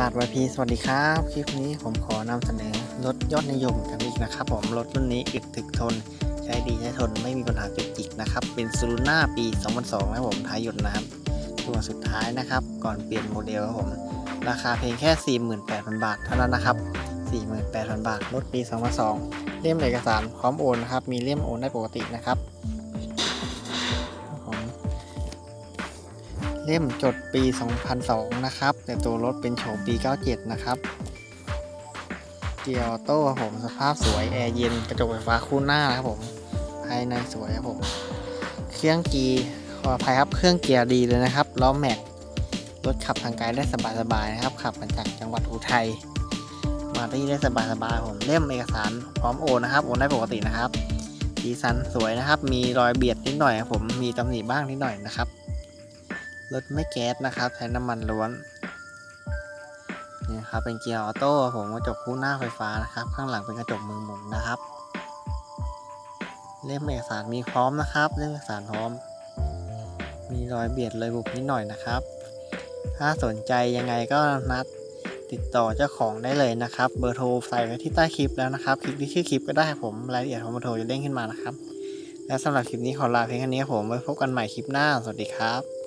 ลาดวายพีสวัสดีครับ คลิปนี้ผมขอนำเสนอรถยอดนิยมกันอีกนะครับผมรถรุ่นนี้อึดถึกทน ใช้ดีใช้ทนไม่มีปัญหาจุกจิกนะครับ เป็นซูรุน่าปี 2002นะผมท้ายหยุดนะครับตัวสุดท้ายนะครับ ก่อนเปลี่ยนโมเดลครับผม ราคาเพียงแค่ 48,000 บาทเท่านั้นนะครับ 48,000 บาทรถปี 2002 เล่มเอกสารพร้อมโอนนะครับมีเล่มโอนได้ปกตินะครับ เล่มจดปี 2002 นะครับ แต่ตัวรถเป็นโฉมปี 97 นะครับ เกียร์โต้ผมสภาพสวย แอร์เย็น กระจกไฟฟ้าคู่หน้านะครับผม ภายในสวยครับผม เครื่องกีขออภัยครับ เครื่องเกียร์ดีเลยนะครับ ล้อแม็ก รถขับทางไกลได้สบายๆนะครับ ขับมาจากจังหวัดอุทัย มาที่ได้สบายๆผม เล่มเอกสารพร้อมโอนนะครับ โอนได้ปกตินะครับสีสันสวยนะครับ มีรอยเบียดนิดหน่อยครับผม มีตำหนิบ้างนิดหน่อยนะครับ รถไม่แก๊สนะครับ ใช้น้ำมันล้วนนี่ครับเป็นเกียร์ออโต้ผมกระจกคู่หน้าไฟฟ้านะครับ ข้างหลังเป็นกระจกมือหมุนนะครับ เล่มเอกสารมีพร้อมนะครับ เล่มเอกสารพร้อม มีรอยเบียดเลยบุบนิดหน่อยนะครับ ถ้าสนใจยังไงก็นัดติดต่อเจ้าของได้เลยนะครับ เบอร์โทรใส่ไว้ที่ใต้คลิปแล้วนะครับคลิกที่ชื่อคลิปก็ได้ผมรายละเอียดของเบอร์โทรจะเด้งขึ้นมานะครับ และสำหรับคลิปนี้ขอลาเพียงแค่นี้ผมไว้พบกันใหม่คลิปหน้าสวัสดีครับ